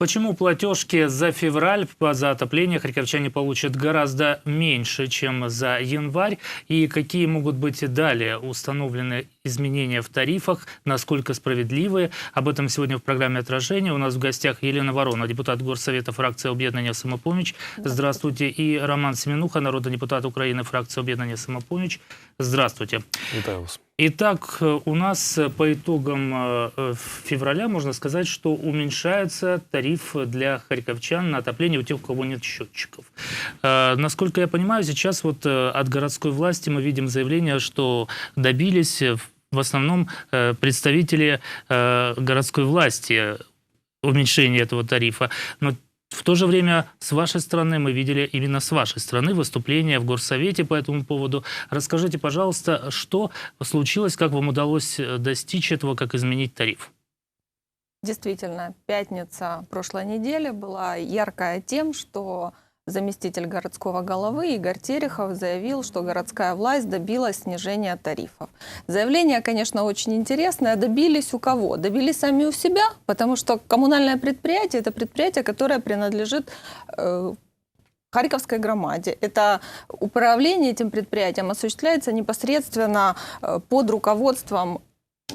Почему платежки за февраль за отопление харьковчане получат гораздо меньше, чем за январь? И какие могут быть и далее установлены изменения в тарифах? Насколько справедливые? Об этом сегодня в программе «Отражение». У нас в гостях Елена Ворона, депутат Горсовета фракции объединения «Самопомощь». Здравствуйте. И Роман Семенуха, народный депутат Украины, фракция объединения «Самопомощь». Здравствуйте. Вітаю вас. Итак, у нас по итогам э, февраля можно сказать, что уменьшается тариф для харьковчан на отопление у тех, у кого нет счетчиков. Э, Насколько я понимаю, сейчас вот э, от городской власти мы видим заявление, что добились в основном э, представители э, городской власти уменьшения этого тарифа. Но в то же время с вашей стороны мы видели именно с вашей стороны выступление в Горсовете по этому поводу. Расскажите, пожалуйста, что случилось, как вам удалось э, достичь этого, как изменить тариф? Действительно, пятница прошлой недели была яркая тем, что заместитель городского головы Игорь Терехов заявил, что городская власть добилась снижения тарифов. Заявление, конечно, очень интересное. Добились у кого? Добились сами у себя, потому что коммунальное предприятие – это предприятие, которое принадлежит э, Харьковской громаде. Это управление этим предприятием осуществляется непосредственно э, под руководством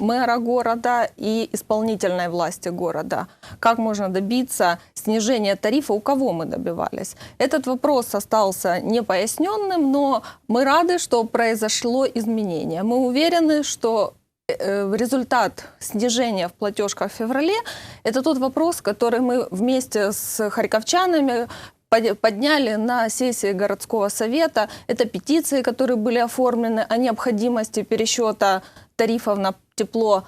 мэра города и исполнительной власти города. Как можно добиться снижения тарифа, у кого мы добивались? Этот вопрос остался непоясненным, но мы рады, что произошло изменение. Мы уверены, что э, результат снижения в платежках в феврале – это тот вопрос, который мы вместе с харьковчанами под- подняли на сессии городского совета. Это петиции, которые были оформлены о необходимости пересчета тарифов на тепло.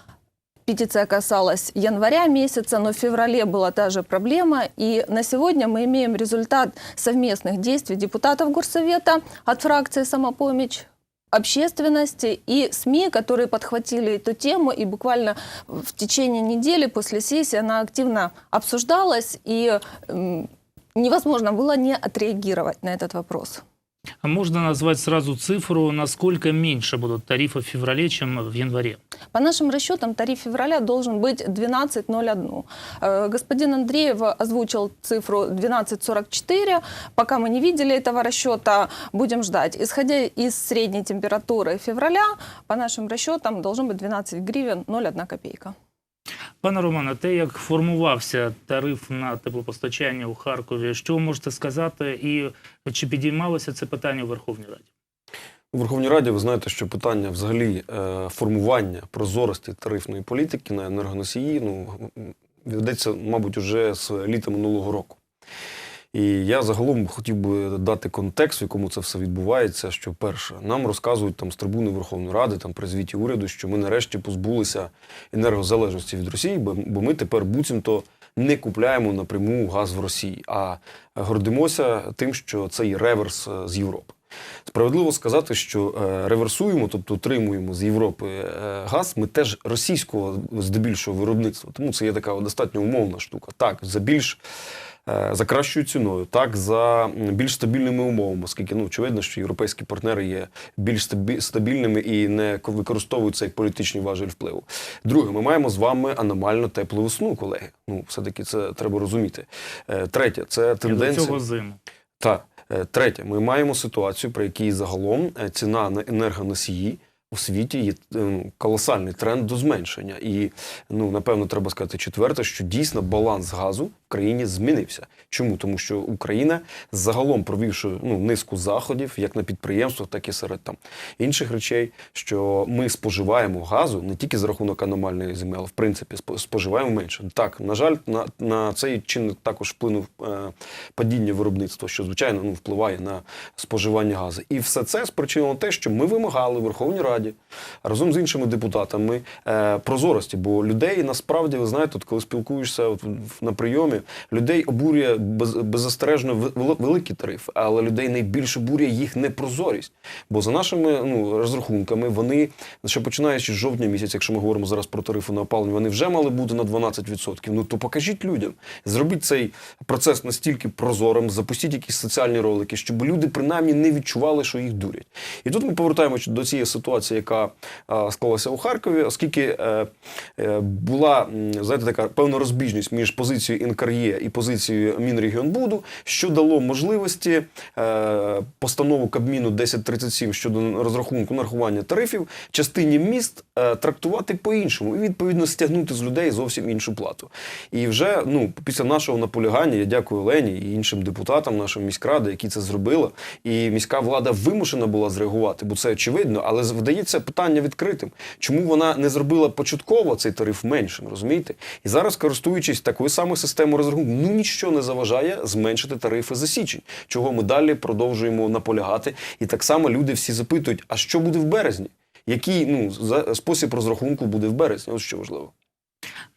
Петиция касалась января месяца, но в феврале была та же проблема. И на сегодня мы имеем результат совместных действий депутатов Горсовета от фракции «Самопомощь», общественности и СМИ, которые подхватили эту тему, и буквально в течение недели после сессии она активно обсуждалась, и невозможно было не отреагировать на этот вопрос. А можно назвать сразу цифру, насколько меньше будут тарифы в феврале, чем в январе? По нашим расчетам, тариф февраля должен быть 12.01. Э, Господин Андреев озвучил цифру 12.44. Пока мы не видели этого расчета, будем ждать. Исходя из средней температуры февраля, по нашим расчетам должен быть 12 гривен 0,1 копейка. Пане Романе, те, як формувався тариф на теплопостачання у Харкові, що ви можете сказати, і чи підіймалося це питання у Верховній Раді? У Верховній Раді ви знаєте, що питання взагалі е, формування прозорості тарифної політики на енергоносії ну, ведеться, мабуть, уже з літа минулого року. І я загалом хотів би дати контекст, в якому це все відбувається. Що перше, нам розказують там з трибуни Верховної Ради, там при звіті уряду, що ми нарешті позбулися енергозалежності від Росії, бо, ми тепер буцімто не купляємо напряму газ в Росії, а гордимося тим, що це є реверс е, з Європи. Справедливо сказати, що е, реверсуємо, тобто отримуємо з Європи е, газ, ми теж російського здебільшого виробництва. Тому це є така достатньо умовна штука. Так, за більш за кращою ціною, так за більш стабільними умовами, оскільки ну очевидно, що європейські партнери є більш стабільними і не ко- використовують цей політичний важель впливу. Друге, ми маємо з вами аномально теплу весну, колеги. Ну, все-таки це треба розуміти. Е, Третє, це тенденція. цього зиму. Так. Е, Третє, ми маємо ситуацію, при якій загалом е, ціна на енергоносії у світі є е, колосальний тренд до зменшення. І ну напевно треба сказати четверте, що дійсно баланс газу в країні змінився. Чому? Тому що Україна загалом провівши ну низку заходів, як на підприємствах, так і серед там інших речей, що ми споживаємо газу не тільки за рахунок аномальної зими, але в принципі спо- споживаємо менше. Так, на жаль, на, на цей чинник також вплинув е, падіння виробництва, що звичайно ну, впливає на споживання газу. І все це спричинило те, що ми вимагали Верховній Раді разом з іншими депутатами е, прозорості. Бо людей насправді ви знаєте, от коли спілкуєшся от, на прийомі, людей обурює без, беззастережно вел- вел- великий тариф, але людей найбільше обурює їх непрозорість. Бо за нашими ну, розрахунками, вони ще починаючи з жовтня місяця, якщо ми говоримо зараз про тарифи на опалення, вони вже мали бути на 12%. Ну то покажіть людям, зробіть цей процес настільки прозорим, запустіть якісь соціальні ролики, щоб люди принаймні не відчували, що їх дурять. І тут ми повертаємося до цієї ситуації. Ситуації, яка е, склалася у Харкові, оскільки е, е, була знаєте, така певна розбіжність між позицією НКРЄ і позицією Мінрегіонбуду, що дало можливості постанову Кабміну 1037 щодо розрахунку нарахування тарифів частині міст трактувати по-іншому і відповідно стягнути з людей зовсім іншу плату. І вже ну після нашого наполягання я дякую Олені і іншим депутатам нашої міськради, які це зробили. І міська влада вимушена була зреагувати, бо це очевидно, але вдається питання відкритим. Чому вона не зробила початково цей тариф меншим, розумієте? І зараз, користуючись такою самою системою розрахунку, ну нічого не заважає зменшити тарифи за січень, чого ми далі продовжуємо наполягати. І так само люди всі запитують: а що буде в березні? Який ну за спосіб розрахунку буде в березні? Ось що важливо.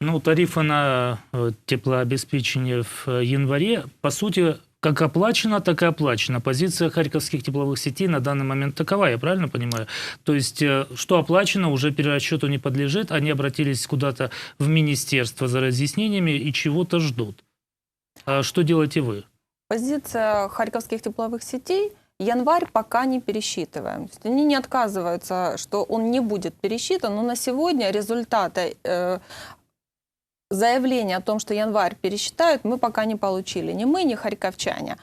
Ну, тарифы на э, теплообеспечение в э, январе, по сути, как оплачено, так и оплачено. Позиция харьковских тепловых сетей на данный момент такова, я правильно понимаю? То есть, э, что оплачено, уже перерасчету не подлежит, они обратились куда-то в министерство за разъяснениями и чего-то ждут. А что делаете вы? Позиция харьковских тепловых сетей январь пока не пересчитываем. Они не отказываются, что он не будет пересчитан, но на сегодня результаты э, заявления о том, что январь пересчитают, мы пока не получили. Ни мы, ни харьковчане.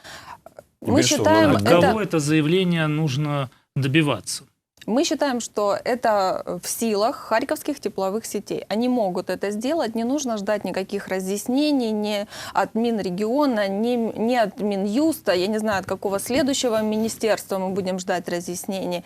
Мы считаем, От это, кого это заявление нужно добиваться? мы считаем, что это в силах харьковских тепловых сетей. Они могут это сделать, не нужно ждать никаких разъяснений ни от Минрегиона, ни, ни от Минюста, я не знаю, от какого следующего министерства мы будем ждать разъяснений.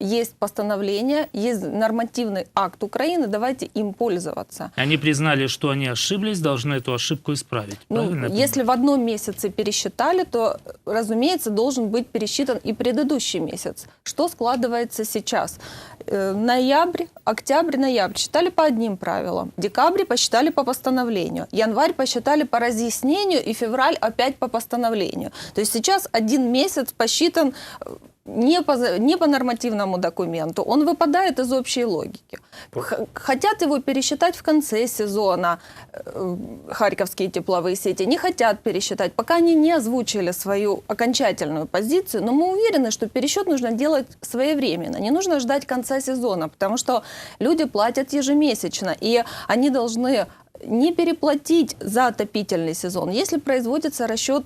Есть постановление, есть нормативный акт Украины, давайте им пользоваться. Они признали, что они ошиблись, должны эту ошибку исправить. Ну, если в одном месяце пересчитали, то, разумеется, должен быть пересчитан и предыдущий месяц. Что складывается сейчас? Э, Ноябрь, октябрь, ноябрь считали по одним правилам. Декабрь посчитали по постановлению. Январь посчитали по разъяснению. И февраль опять по постановлению. То есть сейчас один месяц посчитан э, не по, не по нормативному документу, он выпадает из общей логики. Х- Хотят его пересчитать в конце сезона э, харьковские тепловые сети, не хотят пересчитать, пока они не озвучили свою окончательную позицию, но мы уверены, что пересчет нужно делать своевременно, не нужно ждать конца сезона, потому что люди платят ежемесячно, и они должны не переплатить за отопительный сезон, если производится расчет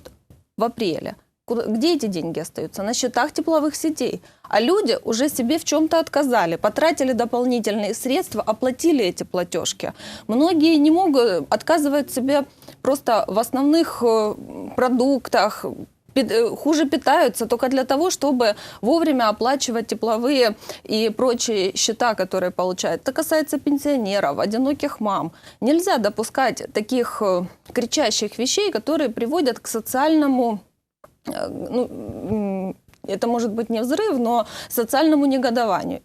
в апреле. Где эти деньги остаются? На счетах тепловых сетей. А люди уже себе в чем-то отказали, потратили дополнительные средства, оплатили эти платежки. Многие не могут, отказывают себе просто в основных э, продуктах, э, хуже питаются только для того, чтобы вовремя оплачивать тепловые и прочие счета, которые получают. Это касается пенсионеров, одиноких мам. Нельзя допускать таких э, кричащих вещей, которые приводят к социальному э, ну, м, это может быть не взрыв, но социальному негодованию.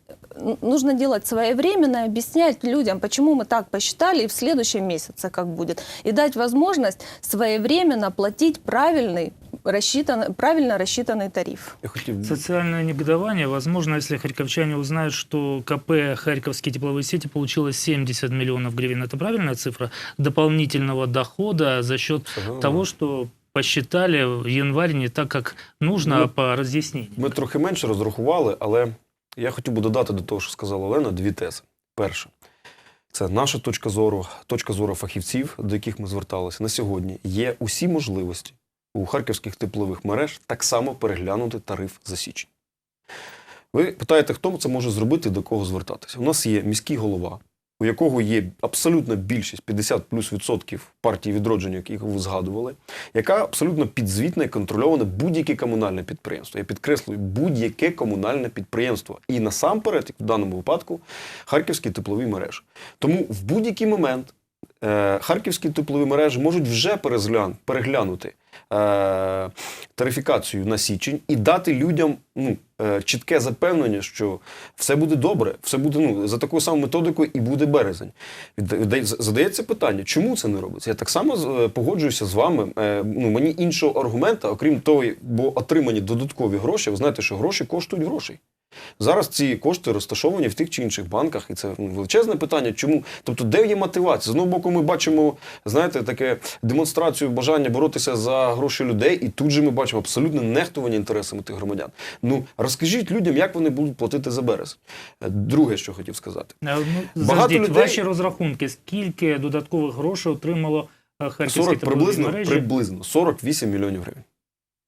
Нужно делать своевременно, объяснять людям, почему мы так посчитали, и в следующем месяце как будет. И дать возможность своевременно платить правильный, рассчитан, правильно рассчитанный тариф. Социальное негодование, возможно, если харьковчане узнают, что КП «Харьковские тепловые сети» получило 70 миллионов гривен. Это правильная цифра? Дополнительного дохода за счет Ага. того, что посчитали в январь не так, как нужно, Ну, по разъяснению. Ми трохи менше розрахували, але я хотів би додати до того, що сказала Олена, дві тези. Перше, це наша точка зору, точка зору фахівців, до яких ми зверталися на сьогодні. Є усі можливості у харківських теплових мереж так само переглянути тариф за січень. Ви питаєте, хто це може зробити, і до кого звертатися? У нас є міський голова, у якого є абсолютна більшість 50 плюс відсотків партії відродження, яких ви згадували, яка абсолютно підзвітна і контрольована будь-яке комунальне підприємство. Я підкреслюю, будь-яке комунальне підприємство. І насамперед, як в даному випадку, харківські теплові мережі. Тому в будь-який момент харківські теплові мережі можуть вже переглянути е, тарифікацію на січень і дати людям ну, е, чітке запевнення, що все буде добре, все буде ну, за такою самою методикою і буде березень. Задається питання, чому це не робиться? Я так само е, погоджуюся з вами. Е, Ну, мені іншого аргумента, окрім того, бо отримані додаткові гроші, ви знаєте, що гроші коштують грошей. Зараз ці кошти розташовані в тих чи інших банках, і це ну, величезне питання. Чому? Тобто, де є мотивація? З одного боку, ми бачимо, знаєте, таке демонстрацію бажання боротися за гроші людей, і тут же ми бачимо абсолютне нехтування інтересами тих громадян. Ну розкажіть людям, як вони будуть платити за березень. Е, Друге, що хотів сказати. Е, Ну, Багато людей- ваші розрахунки, скільки додаткових грошей отримало е, Харківське 40, приблизно, мережі? приблизно 48 мільйонів гривень.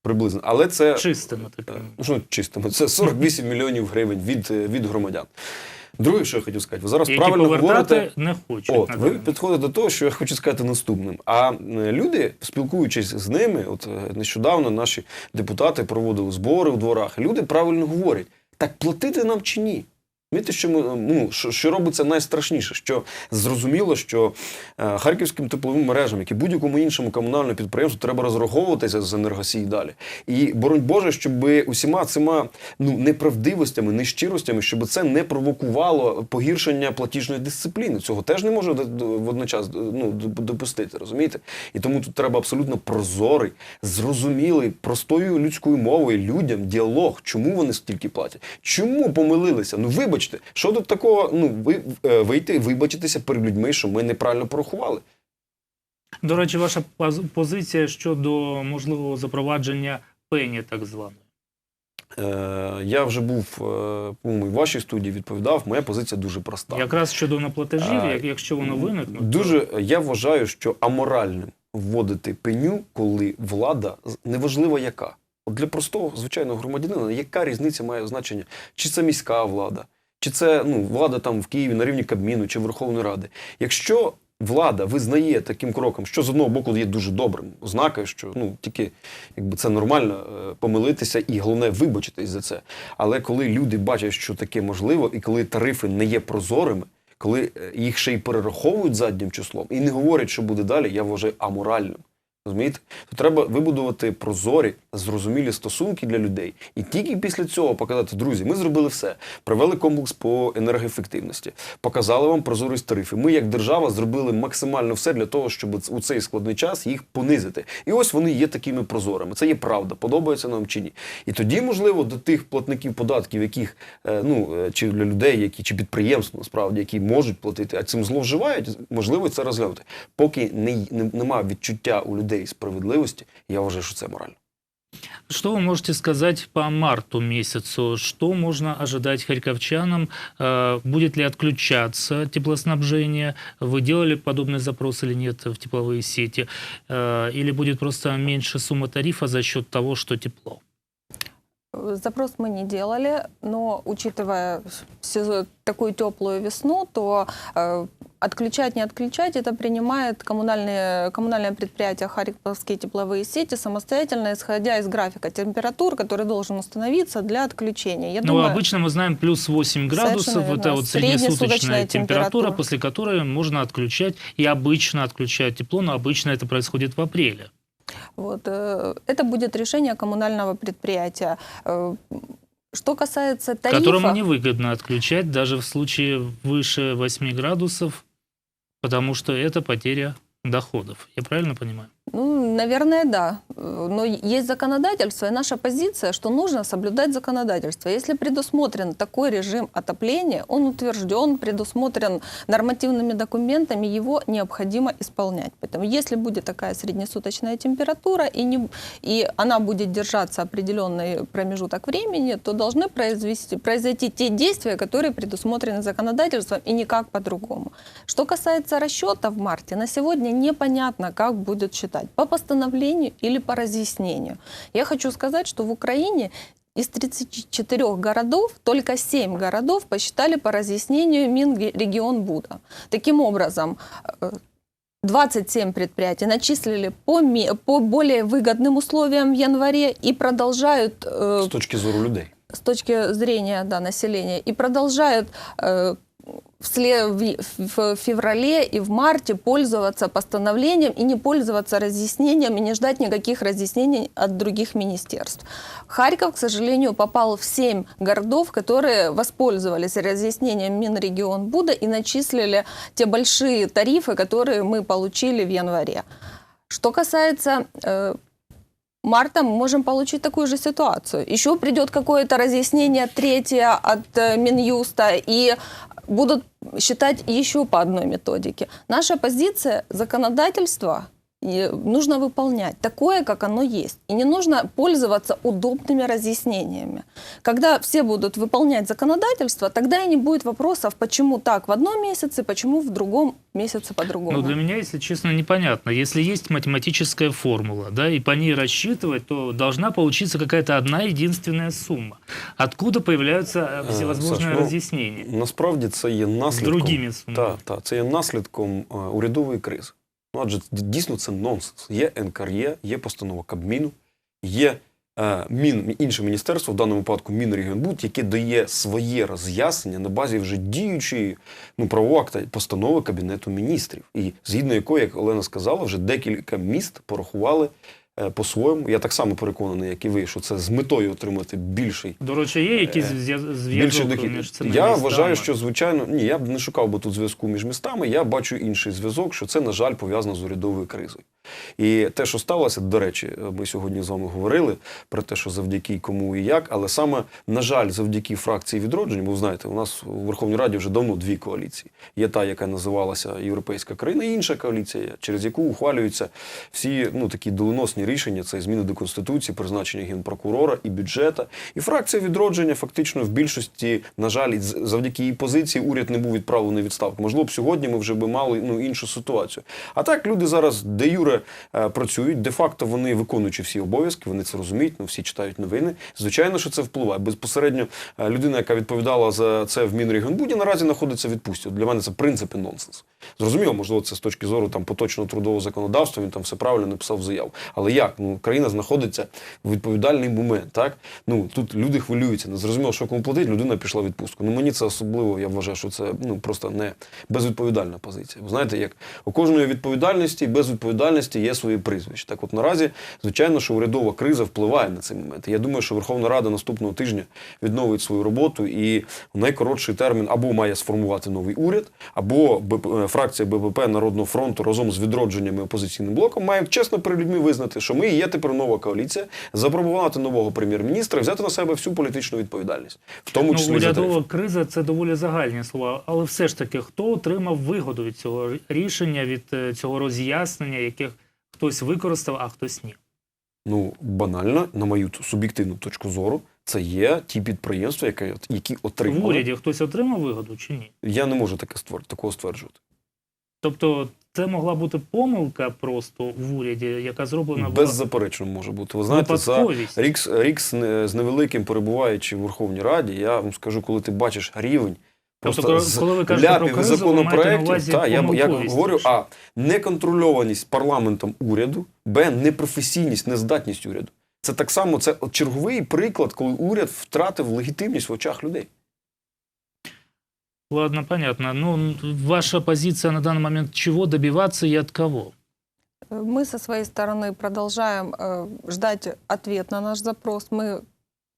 Приблизно. Але це Чистими Е. Ну, чистими, це 48 мільйонів гривень від, від громадян. Друге, що я хотів сказати, ви зараз Які правильно говорите. не хочуть. От, ви підходите до того, що я хочу сказати наступним. А люди, спілкуючись з ними, от е, нещодавно наші депутати проводили збори у дворах. Люди правильно говорять: так платити нам чи ні? Розумієте, що ми ну що, що робиться найстрашніше, що зрозуміло, що е, харківським тепловим мережам, як і будь-якому іншому комунальному підприємству, треба розраховуватися з енергосії далі. І боронь Боже, щоб усіма цими ну неправдивостями, нещиростями, щоб це не провокувало погіршення платіжної дисципліни. Цього теж не може водночас ну, допустити, розумієте? І тому тут треба абсолютно прозорий, зрозумілий, простою людською мовою людям діалог. Чому вони стільки платять? Чому помилилися? Ну вибачте, що тут такого? Ну ви е, вийти, вибачитися перед людьми, що ми неправильно порахували. До речі, ваша позиція щодо можливого запровадження пені, так званої. Е, я вже був е, по-моєму, в вашій студії відповідав. Моя позиція дуже проста. Якраз щодо наплатежів, як- якщо воно виникне, то- я вважаю, що аморальним вводити пеню, коли влада неважливо яка. От для простого звичайного громадянина, яка різниця має значення? Чи це міська влада, чи це ну, влада там в Києві на рівні Кабміну чи Верховної Ради. Якщо влада визнає таким кроком, що з одного боку є дуже добрим ознакою, що ну тільки якби це нормально е, помилитися і головне вибачитись за це. Але коли люди бачать, що таке можливо, і коли тарифи не є прозорими, коли е, їх ще й перераховують заднім числом і не говорять, що буде далі, я вважаю аморальним. Розумієте? То треба вибудувати прозорі, зрозумілі стосунки для людей. І тільки після цього показати, друзі, ми зробили все. Провели комплекс по енергоефективності, показали вам прозорість тарифів. Ми, як держава, зробили максимально все для того, щоб у цей складний час їх понизити. І ось вони є такими прозорими. Це є правда, подобається нам чи ні. І тоді, можливо, до тих платників податків, яких е, ну е, чи для людей, які чи підприємств насправді, які можуть платити, а цим зловживають, можливо, це розглянути. Поки не, не, немає відчуття у людей справедливості, я вважаю, що це морально. Что вы можете сказать по марту месяцу? Что можно ожидать харьковчанам? Э, Будет ли отключаться теплоснабжение? Вы делали подобный запрос или нет в тепловые сети? Э, Или будет просто меньше сумма тарифа за счет того, что тепло? Запрос мы не делали, но учитывая такую теплую весну, то э, отключать, не отключать, это принимает коммунальные, коммунальное предприятие Харьковские тепловые сети самостоятельно, исходя из графика температур, который должен установиться для отключения. Я Ну, думаю, обычно мы знаем плюс 8 градусов. Это верно. вот Среднесуточная среднесуточная температура, температура. после которой можно отключать. И обычно отключают тепло, но обычно это происходит в апреле. Вот, э, это будет решение коммунального предприятия. Э, Что касается тарифа... которому невыгодно отключать даже в случае выше 8 градусов, потому что это потеря доходов. Я правильно понимаю? Ну, наверное, да. Но есть законодательство, и наша позиция, что нужно соблюдать законодательство. Если предусмотрен такой режим отопления, он утвержден, предусмотрен нормативными документами, его необходимо исполнять. Поэтому если будет такая среднесуточная температура, и, не, и она будет держаться определенный промежуток времени, то должны произвести, произойти те действия, которые предусмотрены законодательством, и никак по-другому. Что касается расчета в марте, на сегодня непонятно, как будет считать, по постановлению или по разъяснению. Я хочу сказать, что в Украине из 34 городов только 7 городов посчитали по разъяснению Минрегион Буда. Таким образом, э, 27 предприятий начислили по, по более выгодным условиям в январе и продолжают э, З точки зору людей. с точки зрения да, населения и продолжают э, в, феврале и в марте пользоваться постановлением и не пользоваться разъяснением и не ждать никаких разъяснений от других министерств. Харьков, к сожалению, попал в семь городов, которые воспользовались разъяснением Минрегион Буда и начислили те большие тарифы, которые мы получили в январе. Что касается э, марта мы можем получить такую же ситуацию. Еще придет какое-то разъяснение третье от э, Минюста, и будут считать еще по одной методике. Наша позиция законодательства и нужно выполнять такое, как оно есть. И не нужно пользоваться удобными разъяснениями. Когда все будут выполнять законодательство, тогда и не будет вопросов, почему так в одном месяце, почему в другом месяце по-другому. Ну, для меня, если честно, непонятно. Если есть математическая формула, да, и по ней рассчитывать, то должна получиться какая-то одна единственная сумма. Откуда появляются э, Е, всевозможные Саш, ну, разъяснения? Насправді це є С наслідком. другими суммами. Так, так, це є наслідком е, урядової кризи. Ну, адже дійсно це нонсенс. Є НКРЄ, є постанова Кабміну, є е, Мін, інше міністерство, в даному випадку Мінрегіонбуд, яке дає своє роз'яснення на базі вже діючої ну, правового акта постанови Кабінету міністрів. І згідно якої, як Олена сказала, вже декілька міст порахували по-своєму. Я так само переконаний, як і ви, що це з метою отримати більший До речі, є якісь Е, зв'язок між цими Я містами? вважаю, що звичайно ні, я б не шукав би тут зв'язку між містами. Я бачу інший зв'язок, що це, на жаль, пов'язано з урядовою кризою. І те, що сталося, до речі, ми сьогодні з вами говорили про те, що завдяки кому і як, але саме, на жаль, завдяки фракції відродження, бо знаєте, у нас у Верховній Раді вже давно дві коаліції. Є та, яка називалася Європейська країна, і інша коаліція, через яку ухвалюються всі ну, такі доленосні рішення: це зміни до Конституції, призначення генпрокурора і бюджета. І фракція відродження фактично в більшості, на жаль, завдяки її позиції уряд не був відправлений відставку. Можливо б сьогодні ми вже би мали ну, іншу ситуацію. А так люди зараз де юре е, працюють, де-факто вони виконуючи всі обов'язки, вони це розуміють, ну всі читають новини. Звичайно, що це впливає. Безпосередньо е, людина, яка відповідала за це в Мінрегіонбуді, наразі знаходиться в відпустці. Для мене це в принципі нонсенс. Зрозуміло, можливо, це з точки зору там поточного трудового законодавства, він там все правильно написав заяву. Але як? Ну, країна знаходиться в відповідальний момент. Так? Ну, тут люди хвилюються, не зрозуміло, що кому платить, людина пішла в відпустку. Ну, мені це особливо, я вважаю, що це ну, просто не безвідповідальна позиція. Ви знаєте, як у кожної відповідальності і безвідповідальності є свої прізвища. Так от наразі, звичайно, що урядова криза впливає на цей момент. Я думаю, що Верховна Рада наступного тижня відновить свою роботу і в найкоротший термін або має сформувати новий уряд, або е, фракція БПП Народного фронту разом з відродженням і опозиційним блоком має чесно перед людьми визнати, що ми є тепер нова коаліція, запропонувати нового прем'єр-міністра взяти на себе всю політичну відповідальність, в тому Ну, числі урядова криза це доволі загальні слова. Але все ж таки, хто отримав вигоду від цього рішення, від е, цього роз'яснення, яких хтось використав, а хтось ні? Ну, банально, на мою суб'єктивну точку зору, це є ті підприємства, які, які В отримали. уряді хтось отримав вигоду чи ні? Я не можу таке ствер... такого стверджувати. Тобто, це могла бути помилка просто в уряді, яка зроблена була Беззаперечно може бути. Ви знаєте, за рік, рік з не- з невеликим перебуваючи в Верховній Раді, я вам скажу, коли ти бачиш рівень. Тобто, Просто коли- з коли ви кажете про ляпів і кризу, ви маєте на законопроєктів, увазі та, я, я помилковість говорю, лише. а неконтрольованість парламентом уряду, б, непрофесійність, нездатність уряду. Це так само, це от черговий приклад, коли уряд втратив легітимність в очах людей. Ладно, понятно. Ну, ваша позиция на данный момент чего добиваться и от кого? Мы со своей стороны продолжаем э, ждать ответ на наш запрос. Мы,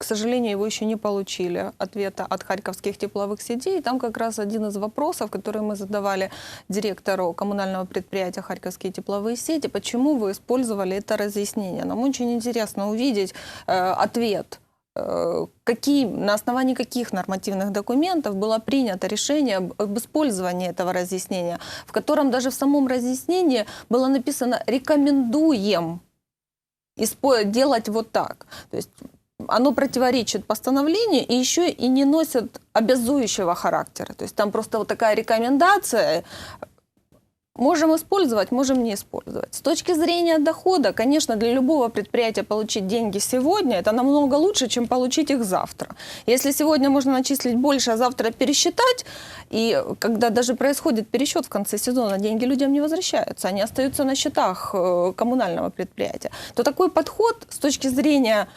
к сожалению, его еще не получили, ответа от харьковских тепловых сетей. Там как раз один из вопросов, который мы задавали директору коммунального предприятия «Харьковские тепловые сети», почему вы использовали это разъяснение. Нам очень интересно увидеть э, ответ э, какие, на основании каких нормативных документов было принято решение об, использовании этого разъяснения, в котором даже в самом разъяснении было написано «рекомендуем делать вот так». То есть оно противоречит постановлению и еще и не носит обязующего характера. То есть там просто вот такая рекомендация, Можем использовать, можем не использовать. С точки зрения дохода, конечно, для любого предприятия получить деньги сегодня это намного лучше, чем получить их завтра. Если сегодня можно начислить больше, а завтра пересчитать, и когда даже происходит пересчет в конце сезона, деньги людям не возвращаются, они остаются на счетах э, коммунального предприятия, то такой подход с точки зрения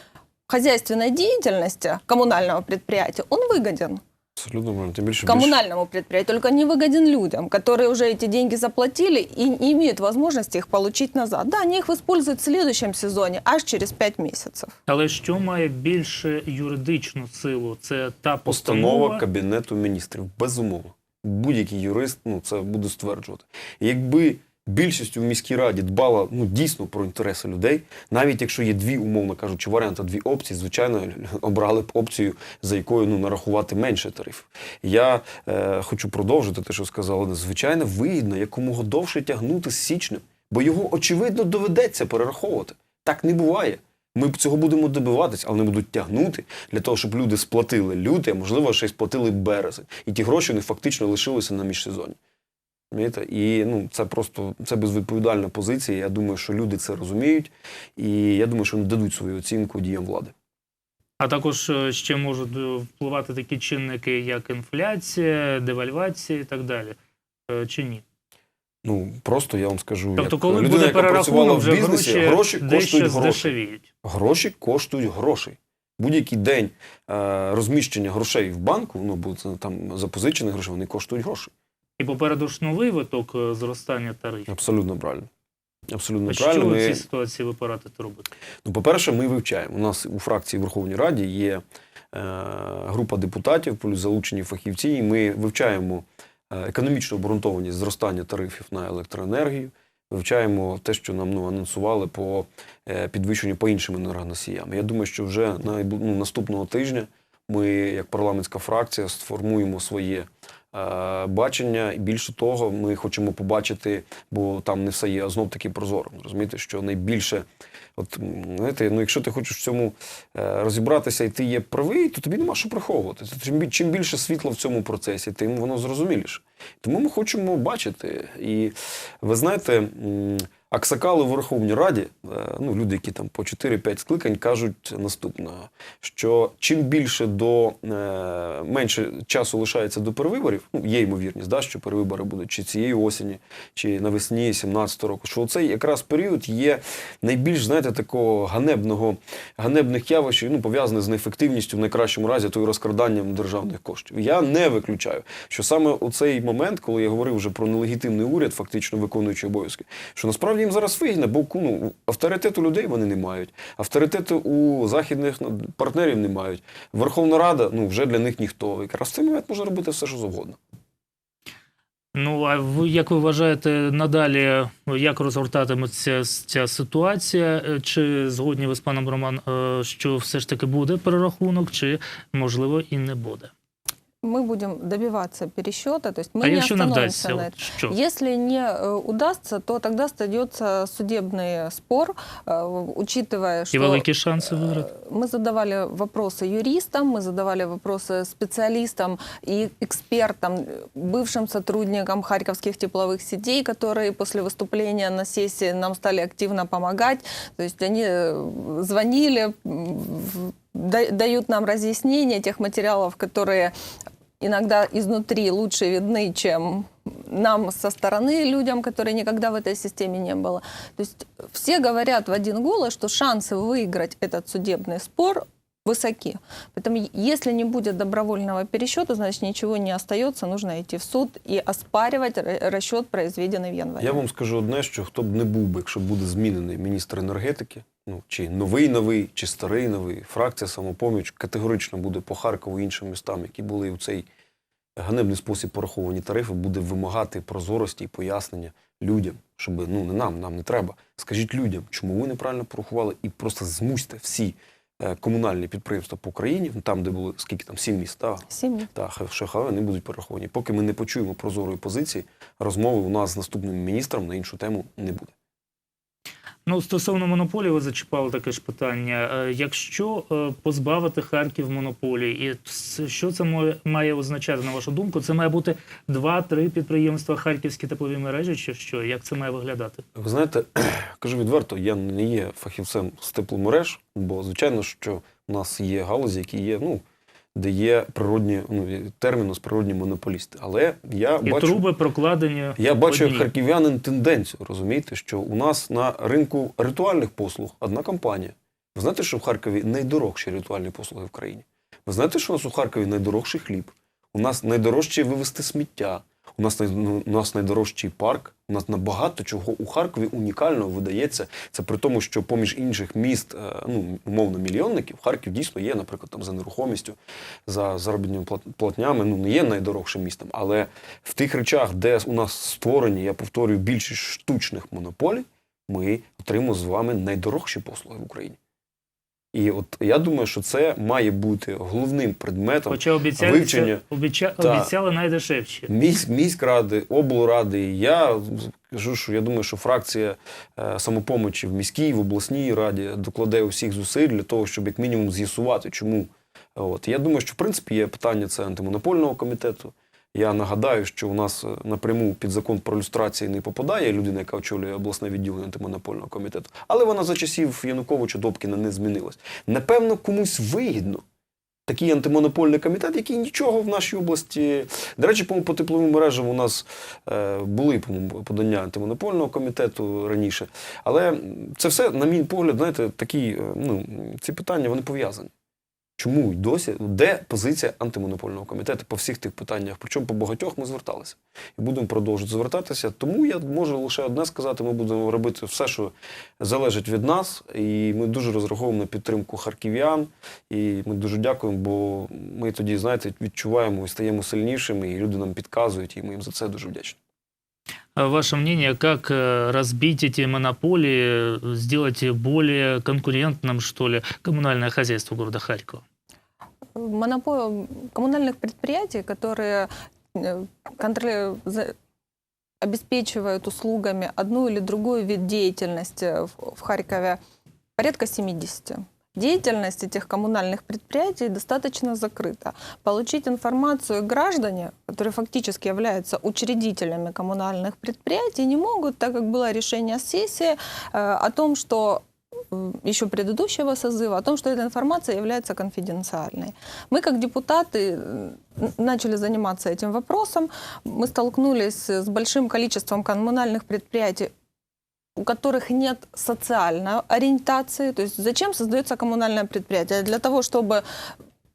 хозяйственной деятельности коммунального предприятия, он выгоден Абсолютно правильно. Тим більше більше- коммунальному предприятию, только не выгоден людям, которые уже эти деньги заплатили и не имеют возможности их получить назад. Да, они их используют в следующем сезоне, аж через 5 месяцев. Але що має більше юридичну силу? Це та Постанова постанова, Кабінету міністрів. Безумовно. Будь-який юрист ну, це буде стверджувати. Якби більшістю в міській раді дбала ну, дійсно про інтереси людей, навіть якщо є дві, умовно кажучи, варіанти, дві опції, звичайно, обрали б опцію, за якою ну, нарахувати менше тарифів. Я е, хочу продовжити те, що сказала. Звичайно, вигідно якомога довше тягнути з січнем, бо його очевидно доведеться перераховувати. Так не буває. Ми цього будемо добиватись, але вони будуть тягнути для того, щоб люди сплатили лютий, а можливо, ще й сплатили березень. І ті гроші вони фактично лишилися на міжсезоні. І ну, це просто це безвідповідальна позиція. Я думаю, що люди це розуміють, і я думаю, що вони дадуть свою оцінку діям влади. А також е, ще можуть е, впливати такі чинники, як інфляція, девальвація і так далі. Е, Чи ні? Ну просто я вам скажу, Тобто, як коли людина, буде яка працювала перерахунок, в бізнесі, гроші, гроші коштують гроші. здешевіють. Гроші коштують грошей. Будь-який день розміщення грошей в банку, ну бо це там запозичені гроші, вони коштують гроші. І попереду ж новий виток е, зростання тарифів. Абсолютно правильно. Абсолютно А що правильно. в цій ситуації ви порадите робити? ну, по-перше, ми вивчаємо. У нас у фракції Верховній Раді є е, група депутатів, плюс залучені фахівці, і ми вивчаємо е, економічну обґрунтованість зростання тарифів на електроенергію. Вивчаємо те, що нам ну, анонсували по е, підвищенню по іншим енергоносіям. Я думаю, що вже найбу- ну, наступного тижня ми, як парламентська фракція, сформуємо своє бачення. І більше того, ми хочемо побачити, бо там не все є знов таки прозоро. Розумієте, що найбільше, от знаєте, ну якщо ти хочеш в цьому е, розібратися і ти є правий, то тобі нема що приховувати. Чим, більше світла в цьому процесі, тим воно зрозуміліше. Тому ми хочемо бачити. І ви знаєте, аксакали в Верховній Раді, е, ну люди, які там по 4-5 скликань, кажуть наступне: що чим більше до е, менше часу лишається до перевиборів, ну є ймовірність, да, що перевибори будуть чи цієї осені, чи навесні 17-го року. Що цей якраз період є найбільш, знаєте, такого ганебного ганебних явищ, ну пов'язаних з неефективністю в найкращому разі, то розкраданням державних коштів. Я не виключаю, що саме у цей момент, коли я говорив вже про нелегітимний уряд, фактично виконуючи обов'язки, що насправді їм зараз вигідно, бо ну, авторитету людей вони не мають, авторитету у західних ну, партнерів не мають. Верховна Рада ну вже для них ніхто. Якраз в цей момент можна робити все, що завгодно. Ну а ви як ви вважаєте надалі, як розгортатиметься ця ситуація? Чи згодні ви з паном Роман, е, що все ж таки буде перерахунок, чи можливо і не буде? Мы будем добиваться пересчета, то есть мы а не остановимся на этом. що? Если не э, удастся, то тогда остается судебный спор, э, учитывая, что великі шанси виграти? э, мы задавали вопросы юристам, мы задавали вопросы специалистам и экспертам, бывшим сотрудникам харьковских тепловых сетей, которые после выступления на сессии нам стали активно помогать. То есть они звонили, дают нам разъяснение тех материалов, которые иногда изнутри лучше видны, чем нам со стороны людям, которые никогда в этой системе не было. То есть все говорят в один голос, что шансы выиграть этот судебный спор высоки. Поэтому е- если не будет добровольного пересчета, значит ничего не остается, нужно идти в суд и оспаривать ра- расчет, произведенный в январе. Я вам скажу одне, що хто б не був би, якщо буде змінений міністр енергетики, Ну чи новий новий, чи старий новий, фракція самопоміч категорично буде по Харкову і іншим містам, які були у цей ганебний спосіб пораховані тарифи, буде вимагати прозорості і пояснення людям, щоб ну не нам, нам не треба. Скажіть людям, чому ви неправильно порахували, і просто змусьте всі е, комунальні підприємства по Україні, ну, там, де були скільки там сім міст, та, Семьи. та хай вони будуть пораховані. Поки ми не почуємо прозорої позиції, розмови у нас з наступним міністром на іншу тему не буде. Ну, стосовно монополії, ви зачіпали таке ж питання. Е, Якщо е, позбавити Харків монополії, і що це має означати, на вашу думку? Це має бути два-три підприємства харківські теплові мережі, чи що? Як це має виглядати? Ви знаєте, кажу відверто, я не є фахівцем з тепломереж, бо звичайно, що у нас є галузі, які є, ну, де є природні, ну, термінус природні монополісти. Але я І бачу. труби прокладені. Я бачу як харків'янин тенденцію, розумієте, що у нас на ринку ритуальних послуг одна компанія. Ви знаєте, що в Харкові найдорожчі ритуальні послуги в країні? Ви знаєте, що у нас у Харкові найдорожчий хліб? У нас найдорожче вивезти сміття. У нас ну, у нас найдорожчий парк. У нас набагато чого у Харкові унікального видається. Це при тому, що поміж інших міст, е, ну умовно мільйонників, Харків дійсно є, наприклад, там за нерухомістю, за заробітними плат- платнями. Ну не є найдорожчим містом, але в тих речах, де у нас створені, я повторюю, більшість штучних монополій, ми отримуємо з вами найдорожчі послуги в Україні. І от я думаю, що це має бути головним предметом Хоча обіцяли, вивчення. обіця, обіцяли найдешевші. Місь, міськради, облради. Я кажу, що я думаю, що фракція е, самопомочі в міській, в обласній раді докладе усіх зусиль для того, щоб як мінімум з'ясувати, чому. От я думаю, що в принципі є питання це антимонопольного комітету. Я нагадаю, що у нас е, напряму під закон про люстрацію не попадає людина, яка очолює обласне відділення антимонопольного комітету, але вона за часів Януковича Добкіна не змінилась. Напевно, комусь вигідно такий антимонопольний комітет, який нічого в нашій області. До речі, по тепловим мережам у нас е, були подання антимонопольного комітету раніше. Але це все, на мій погляд, знаєте, такі е, ну, ці питання вони пов'язані. Чому й досі? Де позиція антимонопольного комітету по всіх тих питаннях? Причому по багатьох ми зверталися і будемо продовжувати звертатися. Тому я можу лише одне сказати: ми будемо робити все, що залежить від нас, і ми дуже розраховуємо на підтримку харків'ян. І ми дуже дякуємо, бо ми тоді, знаєте, відчуваємо і стаємо сильнішими, і люди нам підказують, і ми їм за це дуже вдячні. А Ваше мнение, как э, разбить эти монополии, сделать более конкурентным, что ли, коммунальное хозяйство города Харькова? Монопол коммунальных предприятий, которые э, за- обеспечивают услугами одну или другую вид деятельности в Харькове, порядка 70. Деятельность этих коммунальных предприятий достаточно закрыта. Получить информацию граждане, которые фактически являются учредителями коммунальных предприятий, не могут, так как было решение сессии э, о том, что э, еще предыдущего созыва, о том, что эта информация является конфиденциальной. Мы, как депутаты, начали заниматься этим вопросом. Мы столкнулись с большим количеством коммунальных предприятий, у которых нет социальной ориентации. То есть зачем создается коммунальное предприятие? Для того, чтобы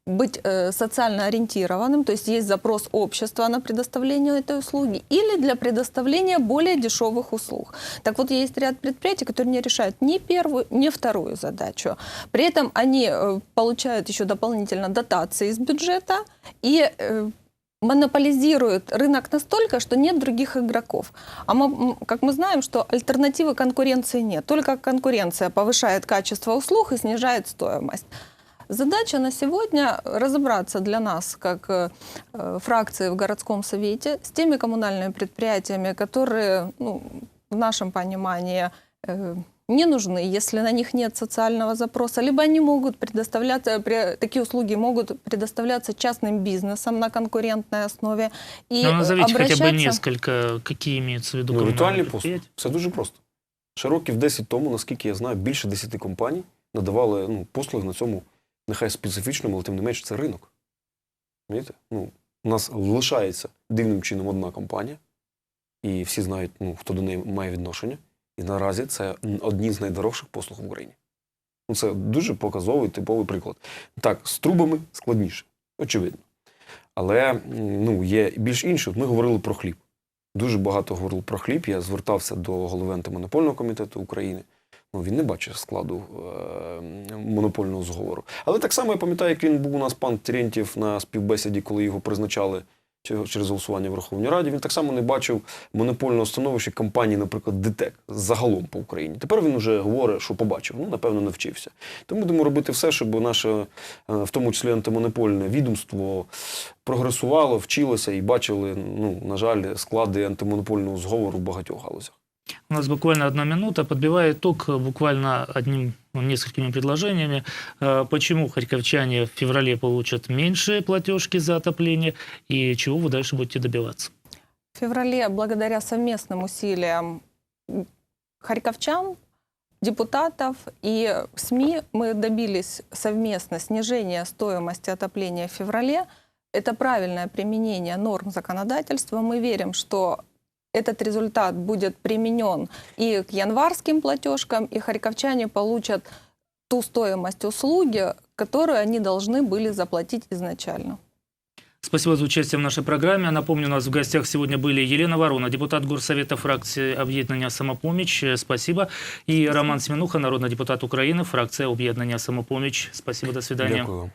быть э, социально ориентированным, то есть есть запрос общества на предоставление этой услуги, или для предоставления более дешевых услуг. Так вот, есть ряд предприятий, которые не решают ни первую, ни вторую задачу. При этом они э, получают еще дополнительно дотации из бюджета и э, монополизируют рынок настолько, что нет других игроков. А мы, как мы знаем, что альтернативы конкуренции нет. Только конкуренция повышает качество услуг и снижает стоимость. Задача на сегодня разобраться для нас, как э, фракции в городском совете, с теми коммунальными предприятиями, которые, ну, в нашем понимании, э, не нужны, если на них нет социального запроса, либо они могут предоставляться, при- такие услуги могут предоставляться частным бизнесом на конкурентной основе. И Ну, э, назовите хотя бы обращаться- несколько, какие имеются в виду Ну, коммунальные ритуальні послуги. предприятия. Все дуже просто. Ще років 10 тому, наскільки я знаю, більше 10 компаній надавали ну, послуги на цьому, нехай специфічному, але тим не менш це ринок. Розумієте? Ну, у нас лишається дивним чином одна компанія, і всі знають, ну, хто до неї має відношення. І наразі це одні з найдорожчих послуг в Україні. Ну, це дуже показовий типовий приклад. Так, з трубами складніше, очевидно. Але ну, є більш інші. От Ми говорили про хліб. Дуже багато говорили про хліб. Я звертався до голови антимонопольного комітету України. Ну, він не бачив складу е, монопольного зговору. Але так само я пам'ятаю, як він був у нас пан Терентьєв на співбесіді, коли його призначали через голосування в Верховній Раді. Він так само не бачив монопольного становища компанії, наприклад, ДТЕК загалом по Україні. Тепер він вже говорить, що побачив. Ну, напевно, навчився. Тому будемо робити все, щоб наше, е, в тому числі антимонопольне відомство, прогресувало, вчилося і бачили, ну, на жаль, склади антимонопольного зговору в багатьох галузях. У нас буквально одна минута. Подбивая итог э, буквально одним, ну, несколькими предложениями, э, почему харьковчане в феврале получат меньшие платежки за отопление и чего вы дальше будете добиваться? В феврале, благодаря совместным усилиям харьковчан, депутатов и СМИ, мы добились совместно снижения стоимости отопления в феврале. Это правильное применение норм законодательства. Мы верим, что этот результат будет применен и к январским платежкам, и харьковчане получат ту стоимость услуги, которую они должны были заплатить изначально. Спасибо за участие в нашей программе. Напомню, у нас в гостях сегодня были Елена Ворона, депутат Горсовета фракции «Объединение Самопомощь». Спасибо. И Роман Семенуха, народный депутат Украины, фракция «Объединение Самопомощь». Спасибо, до свидания. Дякую.